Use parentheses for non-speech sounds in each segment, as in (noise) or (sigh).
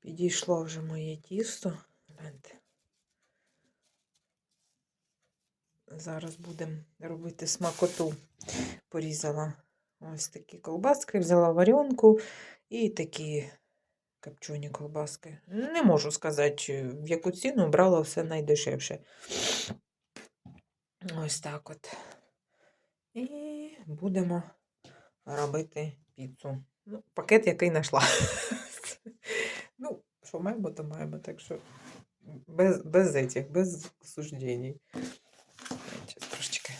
Підійшло вже моє тісто. Зараз будемо робити смакоту. Порізала ось такі колбаски, взяла варенку і такі копчені колбаски. Не можу сказати, в яку ціну брала все найдешевше. Ось так от. І будемо робити піцу. Ну, пакет, який знайшла. (laughs) що маємо, то маємо. Так що без, без этих, без суждень. Зараз трошечки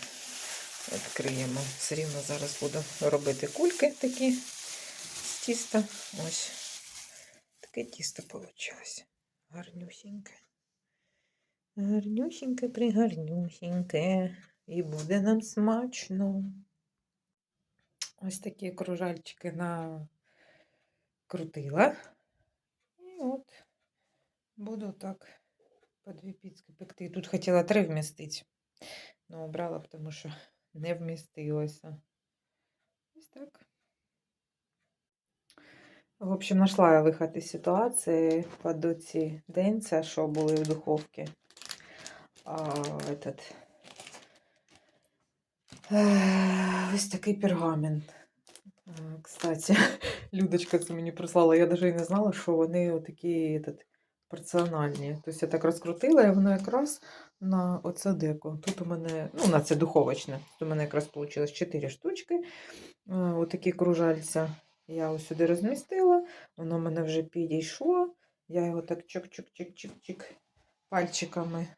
відкриємо. Все рівно зараз буду робити кульки такі з тіста. Ось таке тісто вийшло. Гарнюсіньке. Гарнюсіньке, пригарнюсіньке. І буде нам смачно. Ось такі кружальчики накрутила. І от буду так по дві піцки пекти. Тут хотіла три вмістити. Ну, обрала, тому що не вмістилося. Ось так. В общем, знайшла я виход із ситуації по доці денця, що були в духовці. А, этот... Ось такий пергамент. Кстати, (laughs) Людочка це мені прислала. Я навіть не знала, що вони отакі этот, порціональні. Тобто я так розкрутила, і воно якраз на оце деко. Тут у мене, ну, на це духовочне. Тут у мене якраз вийшло 4 штучки. Отакі кружальця. Я ось сюди розмістила, воно в мене вже підійшло. Я його так чик-чик-чик-чик-чик пальчиками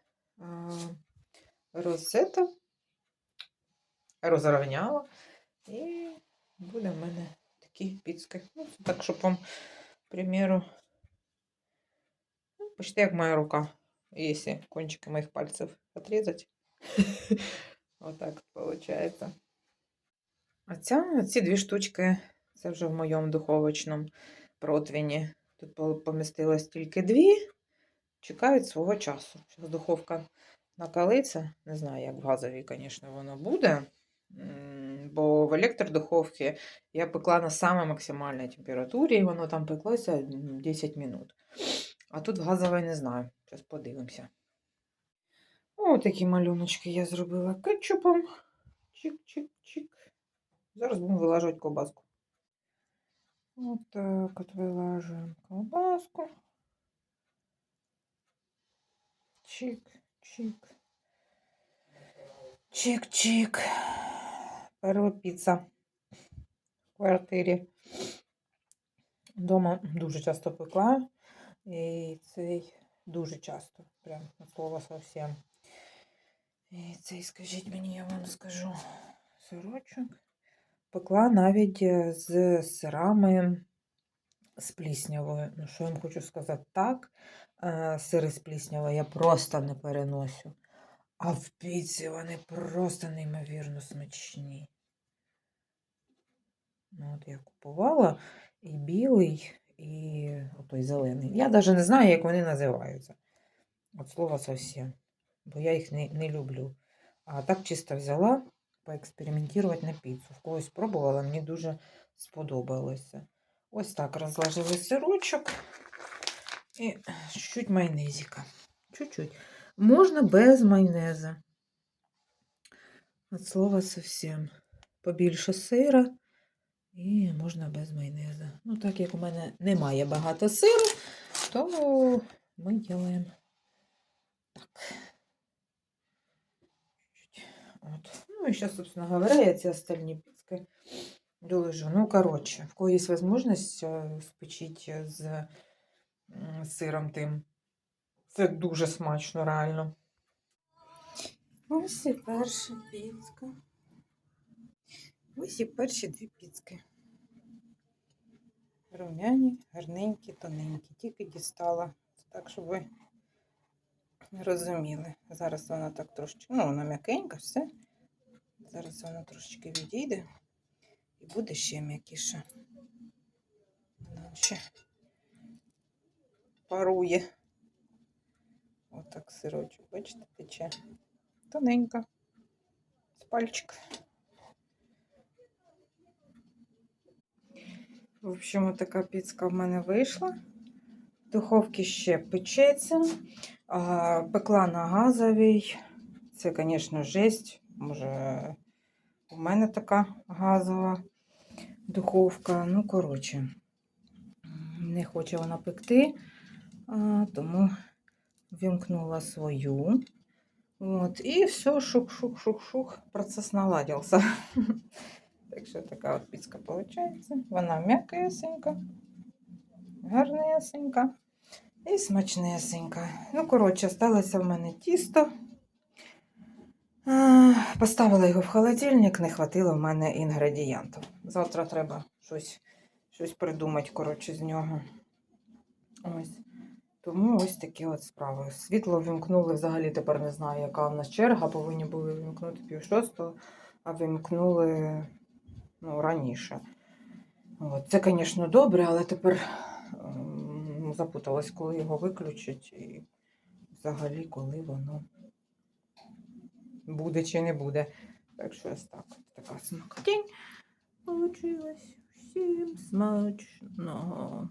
розсета, розрівняла. І буде в мене такі піцки. Ну, так, щоб вам, к примеру, ну, почти як моя рука, якщо кончики моїх пальців отрізати. (laughs) Отак виходить. А ця, ці дві штучки, це вже в моєму духовочному противні. Тут помістилось тільки дві. Чекають свого часу. Зараз духовка накалиться. Не знаю, як в газовій, звісно, воно буде. Бо в електродуховці я пекла на самій максимальній температурі, і воно там пеклося 10 минут. А тут в газовій не знаю. Зараз подивимося. О, такі малюночки я зробила кетчупом. Чик-чик-чик. Зараз будемо вилажувати ковбаску. Вот так вот вылаживаем колбаску. Чик-чик. Чик-чик. Перша піца в квартирі. Дома дуже часто пекла. І цей дуже часто. Прям от слова совсем. І цей, скажіть мені, я вам скажу. Сирочок. Пекла навіть е, з сирами з пліснявою. Ну, що я вам хочу сказати так, е, сири з пліснявою я просто не переносю. А в піці вони просто неймовірно смачні. Ну, от я купувала і білий, і отой зелений. Я навіть не знаю, як вони називаються. От слова совсем. Бо я їх не, не люблю. А так чисто взяла поекспериментувати на піцу. В когось пробувала, мені дуже сподобалося. Ось так розложили сирочок і чуть-чуть. Чуть-чуть. Можна без майонеза. От слова совсем. Побільше сира і можна без майонеза. Ну, так як у мене немає багато сиру, то ми робимо так. От. Ну і зараз, собственно говоря, я ці остальні піцки доложу. Ну, коротше, в кого є можливість е, спечити з сиром тим. Це дуже смачно, реально. Ось і перша піцка. Ось і перші дві піцки. Румяні, гарненькі, тоненькі. Тільки дістала. Так, щоб ви розуміли. Зараз вона так трошечки, ну, вона м'якенька, все. Зараз вона трошечки відійде і буде ще м'якіше. Вона ще парує. Отак сирочок, бачите, тече. Тоненька. З пальчика. В общем, така піцка в мене вийшла. духовці ще печеться. Пекла на газовій. Це, звісно, жесть. Може, у мене така газова духовка. Ну, коротше, не хоче вона пекти, тому вімкнула свою. От, і все, шух-шух-шух-шух, процес наладився. (laughs) Так що така от піцка виходить. Вона м'якесенька, гарнесенька і смачнесенька. Ну, коротше, сталося в мене тісто. Поставила його в холодильник, не хватило в мене інгредієнтів. Завтра треба щось, щось придумати, коротше, з нього. Ось. Тому ось такі от справи. Світло вімкнули взагалі тепер не знаю, яка в нас черга. Повинні були вімкнути пів шостого, а вімкнули ну, раніше. От. Це, звісно, добре, але тепер ем, запуталась, коли його виключать і взагалі, коли воно буде чи не буде. Так що ось так. Така смакотінь получилась. Всім смачного.